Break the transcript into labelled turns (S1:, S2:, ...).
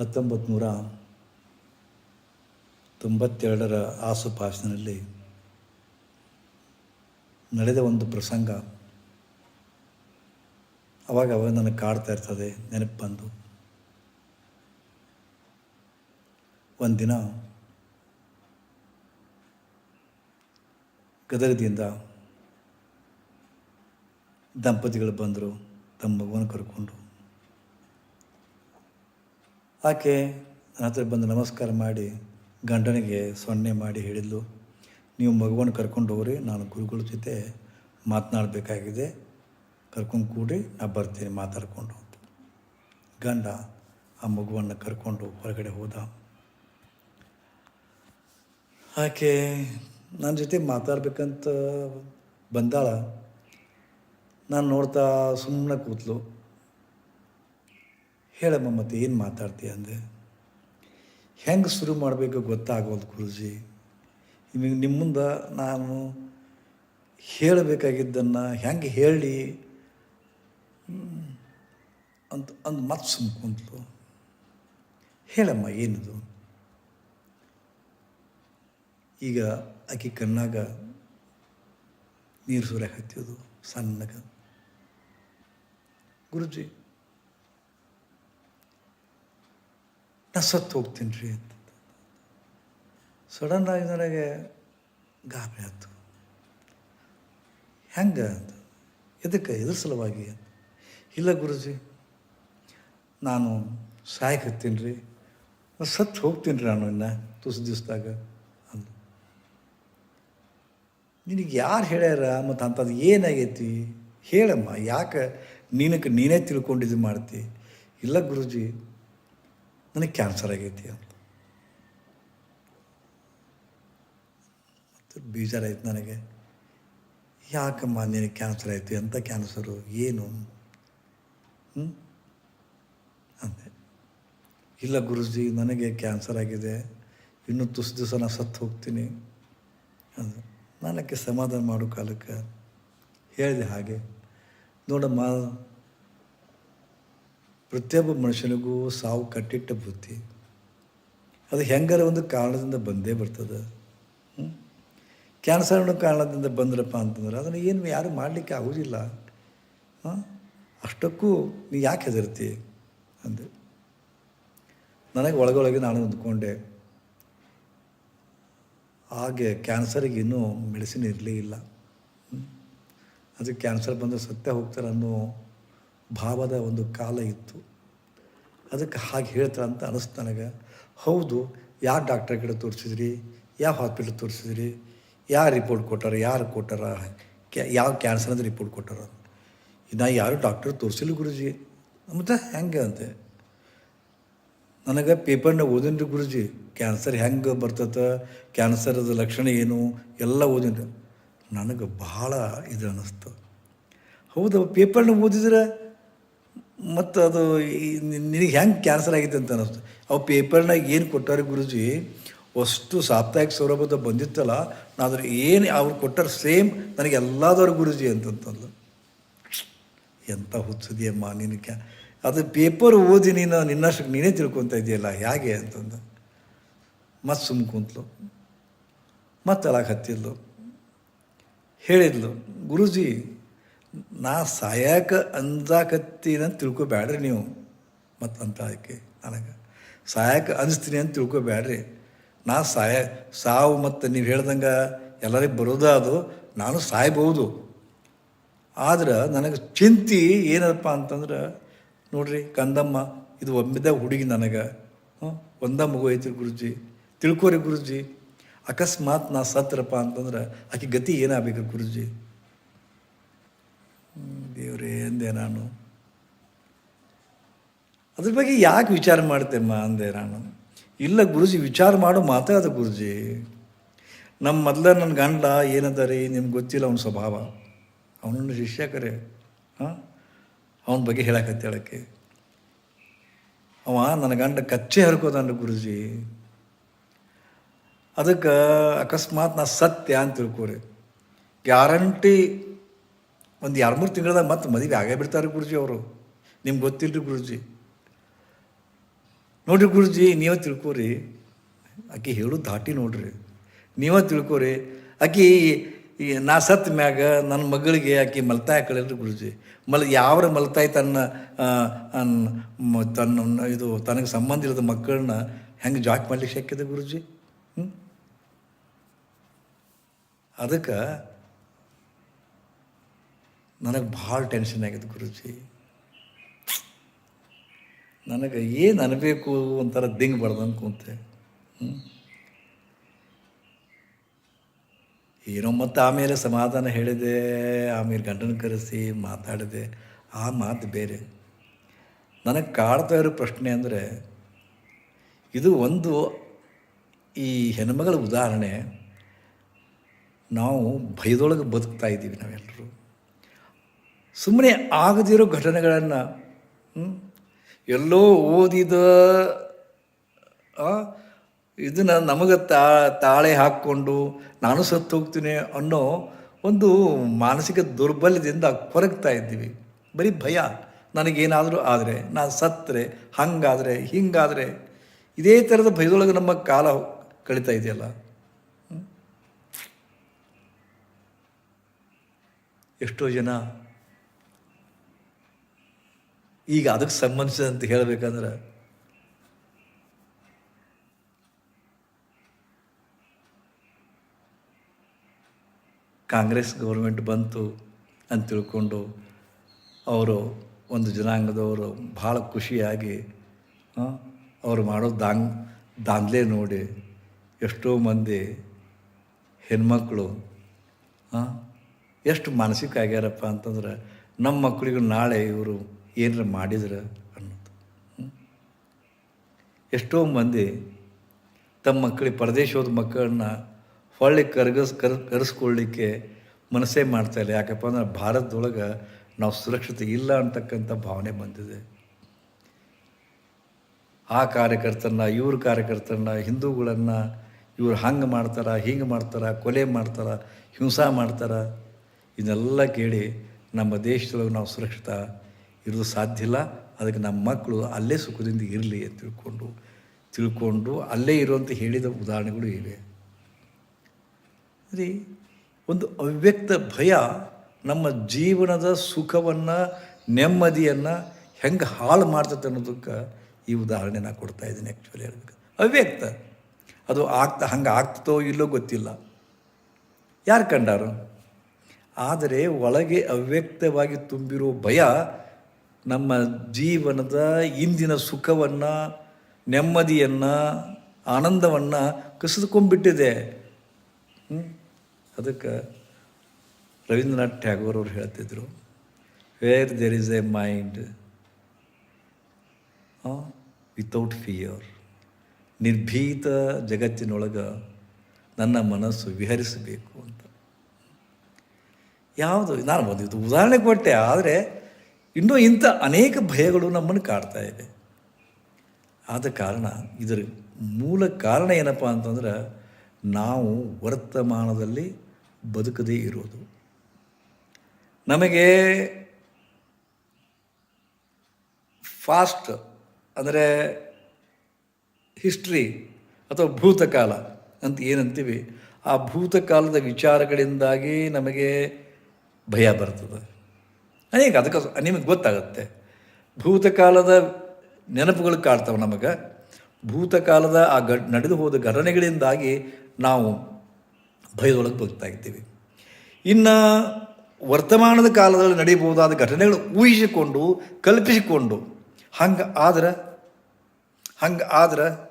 S1: ಹತ್ತೊಂಬತ್ತು ನೂರ ತೊಂಬತ್ತೆರಡರ ಆಸುಪಾಸಿನಲ್ಲಿ ನಡೆದ ಒಂದು ಪ್ರಸಂಗ ಅವಾಗ ಅವಾಗ ನನಗೆ ಕಾಡ್ತಾ ಇರ್ತದೆ ನೆನಪು ಬಂದು ಒಂದಿನ ಗದಗದಿಂದ ದಂಪತಿಗಳು ಬಂದರು, ತಮ್ಮ ಮಗುವನ್ನು ಕರ್ಕೊಂಡು. ಆಕೆ ನನ್ನ ಹತ್ರ ಬಂದು ನಮಸ್ಕಾರ ಮಾಡಿ ಗಂಡನಿಗೆ ಸೊನ್ನೆ ಮಾಡಿ ಹೇಳಿದ್ಲು, ನೀವು ಮಗುವನ್ನು ಕರ್ಕೊಂಡು ಹೋಗ್ರಿ, ನಾನು ಗುರುಗಳ ಜೊತೆ ಮಾತನಾಡಬೇಕಾಗಿದೆ. ಕರ್ಕೊಂಡು ಕೂಡಿ ನಾನು ಬರ್ತೀನಿ ಮಾತಾಡ್ಕೊಂಡು ಗಂಡ ಆ ಮಗುವನ್ನು ಕರ್ಕೊಂಡು ಹೊರಗಡೆ ಹೋದ. ಆಕೆ ನನ್ನ ಜೊತೆ ಮಾತಾಡ್ಬೇಕಂತ ಬಂದಾಳ. ನಾನು ನೋಡ್ತಾ ಸುಮ್ಮನೆ ಕೂತ್ಲು. ಹೇಳಮ್ಮ ಮತ್ತೆ ಏನು ಮಾತಾಡ್ತೀಯ ಅಂದೆ. ಹೆಂಗೆ ಶುರು ಮಾಡಬೇಕು ಗೊತ್ತಾಗೋದು ಗುರುಜಿ. ನಿಮಗೆ ನಿಮ್ಮ ಮುಂದೆ ನಾನು ಹೇಳಬೇಕಾಗಿದ್ದನ್ನು ಹೆಂಗೆ ಹೇಳಿ. ಅಂತ, ಅಂದು ಮತ್ತೆ ಸುಮ್ಮ ಕುಂತಲು. ಹೇಳಮ್ಮ, ಏನಿದು? ಈಗ ಆಕೆ ಕಣ್ಣಾಗ ನೀರು ಸುರಿಯಕ್ಕೆ ಹತ್ತಿಯೋದು ಸಣ್ಣಗ. ಗುರುಜಿ ನಾ ಸತ್ತು ಹೋಗ್ತೀನಿ ರೀ ಅಂತ. ಸಡನ್ ಆಗಿ ನನಗೆ ಗಾಬರಿ ಆಯ್ತು. ಹೆಂಗೆ ಅಂತ. ಎದಕ್ಕೆ ಇದ್ರ ಸಲುವಾಗಿ ಇಲ್ಲ ಗುರುಜಿ, ನಾನು ಸಾಯಕತ್ತೀನಿ ರೀ. ಸತ್ತು ಹೋಗ್ತೀನಿ ರೀ ನಾನು ಇನ್ನು ತುಸು ದಿವಸದಾಗ ಅಂದ. ನಿನಗೆ ಯಾರು ಹೇಳ್ಯಾರ ಮತ್ತು ಅಂಥದ್ದು ಏನಾಗೈತಿ? ಹೇಳಮ್ಮ, ಯಾಕೆ ನೀನಕ್ಕೆ ನೀನೇ ತಿಳ್ಕೊಂಡಿದ್ದು ಮಾಡ್ತಿ? ಇಲ್ಲ ಗುರುಜಿ ನನಗೆ ಕ್ಯಾನ್ಸರ್ ಆಗೈತಿ ಅಂತ. ಬೇಜಾರಾಯ್ತು ನನಗೆ. ಯಾಕಮ್ಮ ನಿನಗೆ ಕ್ಯಾನ್ಸರ್ ಆಯಿತು? ಎಂಥ ಕ್ಯಾನ್ಸರು ಏನು? ಅಂದೆ. ಇಲ್ಲ ಗುರುಜಿ, ನನಗೆ ಕ್ಯಾನ್ಸರ್ ಆಗಿದೆ. ಇನ್ನೂ ತುಸು ದಿವಸ ನಾನು ಸತ್ತು ಹೋಗ್ತೀನಿ. ಅಂದ. ನನಗೆ ಸಮಾಧಾನ ಮಾಡೋ ಕಾಲಕ್ಕೆ. ಹೇಳಿದೆ ಹಾಗೆ. ನೋಡಮ್ಮ ಪ್ರತಿಯೊಬ್ಬ ಮನುಷ್ಯನಿಗೂ ಸಾವು ಕಟ್ಟಿಟ್ಟ ಬುದ್ಧಿ. ಅದು ಹೆಂಗಾರ ಒಂದು ಕಾರಣದಿಂದ ಬಂದೇ ಬರ್ತದೆ. ಕ್ಯಾನ್ಸರ್ ಅನ್ನೋ ಕಾರಣದಿಂದ ಬಂದ್ರಪ್ಪ ಅಂತಂದ್ರೆ ಅದನ್ನು ಏನು ಯಾರು ಮಾಡಲಿಕ್ಕೆ ಆಗೋದಿಲ್ಲ. ಅಷ್ಟಕ್ಕೂ ನೀ ಯಾಕೆ ಹೆದರ್ತಿ? ಅಂದೆ. ನನಗೆ ಒಳಗೊಳಗೆ ನಾನು ಅಂದ್ಕೊಂಡೆ ಹಾಗೆ ಕ್ಯಾನ್ಸರಿಗೆ ಇನ್ನೂ ಮೆಡಿಸಿನ್ ಇರಲೇ ಇಲ್ಲ? ಅದಕ್ಕೆ ಕ್ಯಾನ್ಸರ್ ಬಂದರೆ ಸತ್ಯ ಹೋಗ್ತಾರೆ ಅನ್ನೋ ಭಾವದ ಒಂದು ಕಾಲ ಇತ್ತು. ಅದಕ್ಕೆ ಹಾಗೆ ಹೇಳ್ತಾರೆ ಅಂತ ಅನಿಸ್ತು ನನಗೆ. ಹೌದು, ಯಾರು ಡಾಕ್ಟರ್ ಕಡೆ ತೋರಿಸಿದ್ರಿ? ಯಾವ ಹಾಸ್ಪಿಟ್ಲ್ ತೋರಿಸಿದ್ರಿ? ಯಾರು ರಿಪೋರ್ಟ್ ಕೊಟ್ಟಾರ? ಯಾರು ಕೊಟ್ಟಾರ? ಕ್ಯಾ, ಯಾವ ಕ್ಯಾನ್ಸರ್ ಅಂತ ರಿಪೋರ್ಟ್ ಕೊಟ್ಟಾರ? ನಾ ಯಾರು ಡಾಕ್ಟರ್ ತೋರಿಸಿಲ್ಲ ಗುರುಜಿ. ಮತ್ತು ಹೆಂಗೆ ಅಂತೆ? ನನಗೆ ಪೇಪರ್ನ ಓದಿನ್ರಿ ಗುರುಜಿ. ಕ್ಯಾನ್ಸರ್ ಹೆಂಗೆ ಬರ್ತದೆ? ಕ್ಯಾನ್ಸರದ ಲಕ್ಷಣ ಏನು? ಎಲ್ಲ ಓದಿನ್ರಿ. ನನಗೆ ಭಾಳ ಇದು ಅನ್ನಿಸ್ತು ಹೌದು ಪೇಪರ್ನ ಓದಿದ್ರೆ ಮತ್ತು ಅದು ನಿನಗೆ ಹೆಂಗೆ ಕ್ಯಾನ್ಸರ್ ಆಗಿದೆ ಅಂತ ಅನ್ನಿಸ್ತು ಅವು ಪೇಪರ್ನಾಗ ಏನು ಕೊಟ್ಟಾರೆ ಗುರುಜಿ, ಅಷ್ಟು ಸಾಪ್ತಾಹಿಕ ಸೌಲಭ್ಯದ ಬಂದಿತ್ತಲ್ಲ ನಾನು ಏನು ಅವ್ರು ಕೊಟ್ಟಾರ ಸೇಮ್ ನನಗೆ ಎಲ್ಲದವ್ರು ಗುರುಜಿ ಅಂತಂತಂದು ಎಂಥ ಹುಚ್ಚದಿಯಮ್ಮ ನಿನ್ನ ಕ್ಯಾ, ಅದು ಪೇಪರ್ ಓದಿ ನೀನು ನಿನ್ನಷ್ಟಕ್ಕೆ ನೀನೇ ತಿಳ್ಕೊತ ಇದೆಯಲ್ಲ ಹೇಗೆ ಅಂತಂದು. ಮತ್ತೆ ಸುಮ್ಮ ಕುಂತಲು. ಮತ್ತೆ ಅಳಕ್ಕೆ ಹತ್ತಿದ್ಲು. ಹೇಳಿದ್ಲು, ಗುರುಜಿ ನಾ ಸಾಯಕ ಅಂದಾಕತ್ತೀನಿ ಅಂತ ತಿಳ್ಕೊಬೇಡ್ರಿ ನೀವು. ಮತ್ತು ಅಂತ ಅದಕ್ಕೆ ನನಗೆ. ಸಾಯಕ ಅನಿಸ್ತೀನಿ ಅಂತ ತಿಳ್ಕೊಬೇಡ್ರಿ ನಾ ಸಾಯ, ಸಾವು ಮತ್ತು ನೀವು ಹೇಳ್ದಂಗೆ ಎಲ್ಲರಿಗೂ ಬರೋದ ಅದು, ನಾನು ಸಾಯ್ಬೋದು. ಆದ್ರೆ ನನಗೆ ಚಿಂತೆ ಏನಪ್ಪ ಅಂತಂದ್ರೆ, ನೋಡ್ರಿ ಕಂದಮ್ಮ, ಇದು ಒಮ್ಮೆದ ಹುಡುಗಿ ನನಗೆ. ಹ್ಞೂ ಒಂದ ಮಗು ಐತಿ ಗುರುಜಿ. ತಿಳ್ಕೊರಿ ಗುರುಜಿ. ಅಕಸ್ಮಾತ್ ನಾ ಸತ್ರಪ್ಪ ಅಂತಂದ್ರೆ ಆಕೆ ಗತಿ ಏನಾಗಬೇಕು ಗುರುಜಿ? ದೇವ್ರೇ ಅಂದೆ ನಾನು. ಅದ್ರ ಬಗ್ಗೆ ಯಾಕೆ ವಿಚಾರ ಮಾಡ್ತೇಮ್ಮ ಅಂದೆ ನಾನು. ಇಲ್ಲ ಗುರುಜಿ, ವಿಚಾರ ಮಾಡೋ ಮಾತೇ ಅದು ಗುರುಜಿ. ನಮ್ಮ ಮೊದಲ ನನ್ನ ಗಂಡ ಏನದ ರೀ ನಿಮ್ಗೆ ಗೊತ್ತಿಲ್ಲ ಅವನ ಸ್ವಭಾವ. ಅವನನ್ನು ಶಿಷ್ಯಕರೇ ಹಾಂ? ಅವನ ಬಗ್ಗೆ ಹೇಳಕತ್ತೆ ಹೇಳಕ್ಕೆ. ಅವ ನನ್ನ ಗಂಡ ಕಚ್ಚೆ ಹರ್ಕೋದನ್ರಿ ಗುರುಜಿ. ಅದಕ್ಕೆ ಅಕಸ್ಮಾತ್ ನಾ ಸತ್ಯ ಅಂತ ತಿಳ್ಕೊರಿ. ಗ್ಯಾರಂಟಿ ಒಂದು ಎರಡು ಮೂರು ತಿಂಗಳದಾಗ ಮತ್ತೆ ಮದುವೆ ಆಗೇ ಬಿಡ್ತಾರೆ ಗುರುಜಿ ಅವರು. ನಿಮ್ಗೆ ಗೊತ್ತಿಲ್ಲರಿ ಗುರುಜಿ. ನೋಡಿರಿ ಗುರುಜಿ, ನೀವೇ ತಿಳ್ಕೊರಿ. ಆಕೆ ಹೇಳು ದಾಟಿ ನೋಡ್ರಿ. ನೀವೇ ತಿಳ್ಕೊರಿ. ಆಕೆ ಈ ನಾ ಸತ್ ಮ್ಯಾಗ ನನ್ನ ಮಗಳಿಗೆ ಆಕೆ ಮಲ್ತಾಯಿ ಕಳಿಲ್ರಿ ಗುರುಜಿ. ಮಲ್ ಯಾವ್ರ ಮಲ್ತಾಯಿ ತನ್ನ ತನ್ನ, ಇದು ತನಗೆ ಸಂಬಂಧ ಮಕ್ಕಳನ್ನ ಹೆಂಗೆ ಜಾಕ್ ಮಾಡ್ಲಿಕ್ಕೆ ಶಕ್ಯದ ಗುರುಜಿ? ಹ್ಞೂ ಅದಕ್ಕೆ ನನಗೆ ಭಾಳ ಟೆನ್ಷನ್ ಆಗಿದೆ ಗುರುಜಿ. ನನಗೆ ಏನು ಅನ್ಬೇಕು ಒಂಥರ ದಿಂಗ್ ಬಡ್ದಂಗೆ ಕೂತೆ. ಹ್ಮ್. ಏನೋ ಮತ್ತು ಆಮೇಲೆ ಸಮಾಧಾನ ಹೇಳಿದೆ, ಆಮೇಲೆ ಗಂಡನ ಕರೆಸಿ ಮಾತಾಡಿದೆ. ಆ ಮಾತು ಬೇರೆ. ನನಗೆ ಕಾಡ್ತಾ ಇರೋ ಪ್ರಶ್ನೆ ಅಂದರೆ, ಇದು ಒಂದು ಈ ಹೆಣ್ಮಗಳ ಉದಾಹರಣೆ. ನಾವು ಭಯದೊಳಗೆ ಬದುಕ್ತಾ ಇದ್ದೀವಿ ನಾವೆಲ್ಲರೂ ಸುಮ್ಮನೆ ಆಗದಿರೋ ಘಟನೆಗಳನ್ನು ಎಲ್ಲೋ ಓದಿದ ಇದನ್ನು ನಮಗೆ ತಾ, ತಾಳೆ ಹಾಕ್ಕೊಂಡು ನಾನು ಸತ್ತು ಹೋಗ್ತೀನಿ ಅನ್ನೋ ಒಂದು ಮಾನಸಿಕ ದೌರ್ಬಲ್ಯದಿಂದ ಕೊರಗ್ತಾ ಇದ್ದೀವಿ. ಬರೀ ಭಯ. ನನಗೇನಾದರೂ ಆದರೆ, ನಾನು ಸತ್ತರೆ ಹಂಗಾದರೆ, ಹಿಂಗಾದರೆ, ಇದೇ ಥರದ ಭಯದೊಳಗೆ ನಮ್ಮ ಕಾಲ ಕಳೀತಾ ಇದೆಯಲ್ಲ. ಎಷ್ಟೋ ಜನ ಈಗ ಅದಕ್ಕೆ ಸಂಬಂಧಿಸಿದಂತೆ ಹೇಳಬೇಕಂದ್ರೆ, ಕಾಂಗ್ರೆಸ್ ಗೌರ್ಮೆಂಟ್ ಬಂತು ಅಂತ ತಿಳ್ಕೊಂಡು ಅವರು ಒಂದು ಜನಾಂಗದವರು ಭಾಳ ಖುಷಿಯಾಗಿ ಅವರು ಮಾಡೋ ದಾಂಗ್ ದಾಂಧಲೆ ನೋಡಿ ಎಷ್ಟೋ ಮಂದಿ ಹೆಣ್ಮಕ್ಳು ಎಷ್ಟು ಮಾನಸಿಕ ಆಗ್ಯಾರಪ್ಪ ಅಂತಂದ್ರೆ ನಮ್ಮ ಮಕ್ಕಳಿಗೂ ನಾಳೆ ಇವರು ಏನಾರ ಮಾಡಿದ್ರೆ ಅನ್ನೋದು? ಎಷ್ಟೋ ಮಂದಿ ತಮ್ಮ ಮಕ್ಕಳಿಗೆ ಪರದೇಶದ ಮಕ್ಕಳನ್ನ ಹೊಳ್ಳಿ ಕರ್ಗಸ್, ಕರ್, ಕರೆಸ್ಕೊಳ್ಳಿಕ್ಕೆ ಮನಸ್ಸೇ ಮಾಡ್ತಾ ಇಲ್ಲ. ಯಾಕಪ್ಪ ಅಂದ್ರೆ ಭಾರತದೊಳಗೆ ನಾವು ಸುರಕ್ಷತೆ ಇಲ್ಲ ಅಂತಕ್ಕಂಥ ಭಾವನೆ ಬಂದಿದೆ. ಆ ಕಾರ್ಯಕರ್ತರನ್ನ, ಇವ್ರ ಕಾರ್ಯಕರ್ತರನ್ನ, ಹಿಂದೂಗಳನ್ನು ಇವ್ರು ಹಂಗೆ ಮಾಡ್ತಾರೆ, ಹಿಂಗೆ ಮಾಡ್ತಾರೆ, ಕೊಲೆ ಮಾಡ್ತಾರೆ, ಹಿಂಸಾ ಮಾಡ್ತಾರೆ, ಇದನ್ನೆಲ್ಲ ಕೇಳಿ ನಮ್ಮ ದೇಶದೊಳಗೆ ನಾವು ಸುರಕ್ಷಿತ ಇರೋದು ಸಾಧ್ಯ ಇಲ್ಲ. ಅದಕ್ಕೆ ನಮ್ಮ ಮಕ್ಕಳು ಅಲ್ಲೇ ಸುಖದಿಂದ ಇರಲಿ ಅಂತ ತಿಳ್ಕೊಂಡು ತಿಳ್ಕೊಂಡು ಅಲ್ಲೇ ಇರುವಂಥ ಹೇಳಿದ ಉದಾಹರಣೆಗಳು ಇವೆ. ಅಂದರೆ ಒಂದು ಅವ್ಯಕ್ತ ಭಯ ನಮ್ಮ ಜೀವನದ ಸುಖವನ್ನು, ನೆಮ್ಮದಿಯನ್ನು ಹೆಂಗೆ ಹಾಳು ಮಾಡ್ತದೆ ಅನ್ನೋದಕ್ಕೆ ಈ ಉದಾಹರಣೆ ನಾನು ಕೊಡ್ತಾ ಇದ್ದೀನಿ ಆ್ಯಕ್ಚುಲಿ ಅವ್ಯಕ್ತ. ಅದು ಆಗ್ತಾ, ಹಂಗೆ ಆಗ್ತದೋ ಇಲ್ಲೋ ಗೊತ್ತಿಲ್ಲ. ಯಾರು ಕಂಡಾರು? ಆದರೆ ಒಳಗೆ ಅವ್ಯಕ್ತವಾಗಿ ತುಂಬಿರೋ ಭಯ ನಮ್ಮ ಜೀವನದ ಇಂದಿನ ಸುಖವನ್ನು, ನೆಮ್ಮದಿಯನ್ನು, ಆನಂದವನ್ನು ಕಸಿದುಕೊಂಡ್ಬಿಟ್ಟಿದೆ? ಅದಕ್ಕೆ ರವೀಂದ್ರನಾಥ್ ಟ್ಯಾಗೋರ್ ಅವರು ಹೇಳ್ತಿದ್ರು where there is a mind without fear ನಿರ್ಭೀತ ಜಗತ್ತಿನೊಳಗೆ ನನ್ನ ಮನಸ್ಸು ವಿಹರಿಸಬೇಕು ಅಂತ. ಯಾವುದು? ನಾನು ಒಂದು ಉದಾಹರಣೆ ಕೊಟ್ಟೆ, ಆದರೆ ಇನ್ನೂ ಇಂಥ ಅನೇಕ ಭಯಗಳು ನಮ್ಮನ್ನು ಕಾಡ್ತಾ ಇದೆ. ಆದ ಕಾರಣ ಇದರ ಮೂಲ ಕಾರಣ ಏನಪ್ಪ ಅಂತಂದ್ರೆ ನಾವು ವರ್ತಮಾನದಲ್ಲಿ ಬದುಕದೇ ಇರೋದು. ನಮಗೆ ಫಾಸ್ಟ್ ಅಂದರೆ ಹಿಸ್ಟ್ರಿ ಅಥವಾ ಭೂತಕಾಲ ಅಂತ ಏನಂತೀವಿ, ಆ ಭೂತಕಾಲದ ವಿಚಾರಗಳಿಂದಾಗಿ ನಮಗೆ ಭಯ ಬರ್ತದೆ. ಅನೇಕ ಅದಕ್ಕೆ ನಿಮಗೆ ಗೊತ್ತಾಗುತ್ತೆ. ಭೂತಕಾಲದ ನೆನಪುಗಳು ಕಾಡ್ತವೆ ನಮಗೆ. ಭೂತಕಾಲದ ಆ ಗ ನಡೆದು ಹೋದ ಘಟನೆಗಳಿಂದಾಗಿ ನಾವು ಭಯದೊಳಗೆ ಬದುಕ್ತಾ ಇದ್ದೀವಿ. ಇನ್ನು ವರ್ತಮಾನದ ಕಾಲದಲ್ಲಿ ನಡೆಯಬಹುದಾದ ಘಟನೆಗಳು ಊಹಿಸಿಕೊಂಡು, ಕಲ್ಪಿಸಿಕೊಂಡು, ಹಂಗೆ ಆದ್ರೆ ಹಂಗೆ ಆದ್ರೆ